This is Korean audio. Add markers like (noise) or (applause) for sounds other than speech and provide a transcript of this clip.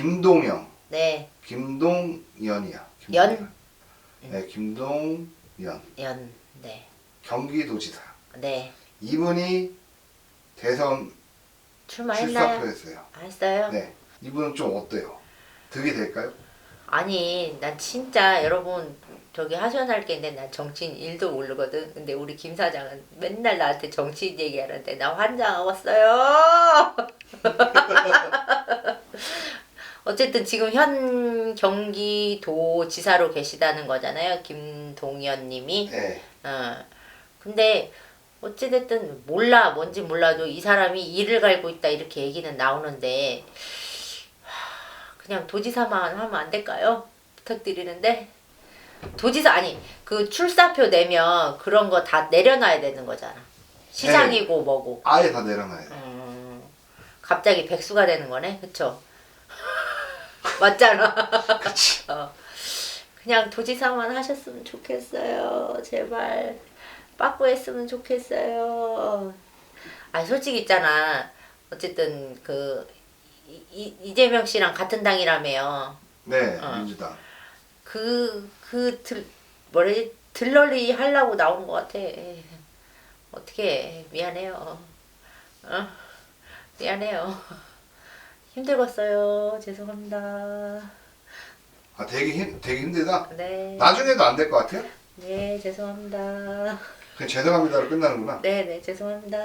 김동영, 네, 김동연이야. 연? 김동연. 네, 김동연 연, 네, 경기도지사. 네. 이분이 대선 출마했나요? 출사표했어요. 했어요? 네, 이분은 좀 어때요? 득이 될까요? 아니, 난 진짜 여러분 저기 하셔할 게 있는데 난 정치인 일도 모르거든. 근데 우리 김 사장은 맨날 나한테 정치인 얘기하는데 나 환장하겠어요. (laughs) 어쨌든 지금 현 경기도 지사로 계시다는 거잖아요. 김동연 님이. 네. 어. 근데 어찌됐든 몰라 뭔지 몰라도 이 사람이 일을 갈고 있다 이렇게 얘기는 나오는데 하, 그냥 도지사만 하면 안 될까요? 부탁드리는데 도지사 아니 그 출사표 내면 그런 거 다 내려놔야 되는 거잖아 시장이고 뭐고 아예 다 내려놔야 돼. 음, 갑자기 백수가 되는 거네 그쵸? (laughs) 맞잖아 그치. (laughs) 어. 그냥 도지사만 하셨으면 좋겠어요. 제발 빠꾸 했으면 좋겠어요. 아 솔직히 있잖아. 어쨌든 그 이, 이- 이재명 씨랑 같은 당이라며요. 네, 어. 민주당. 그그들 뭐래 들러리 하려고 나오는 것 같아. 어떻게 미안해요. 어? 미안해요. 힘들었어요. 죄송합니다. 아, 되게 힘, 되게 힘들다. 네. 나중에도 안 될 것 같아요? 네, 죄송합니다. 그냥 죄송합니다로 끝나는구나. 네, 네, 죄송합니다.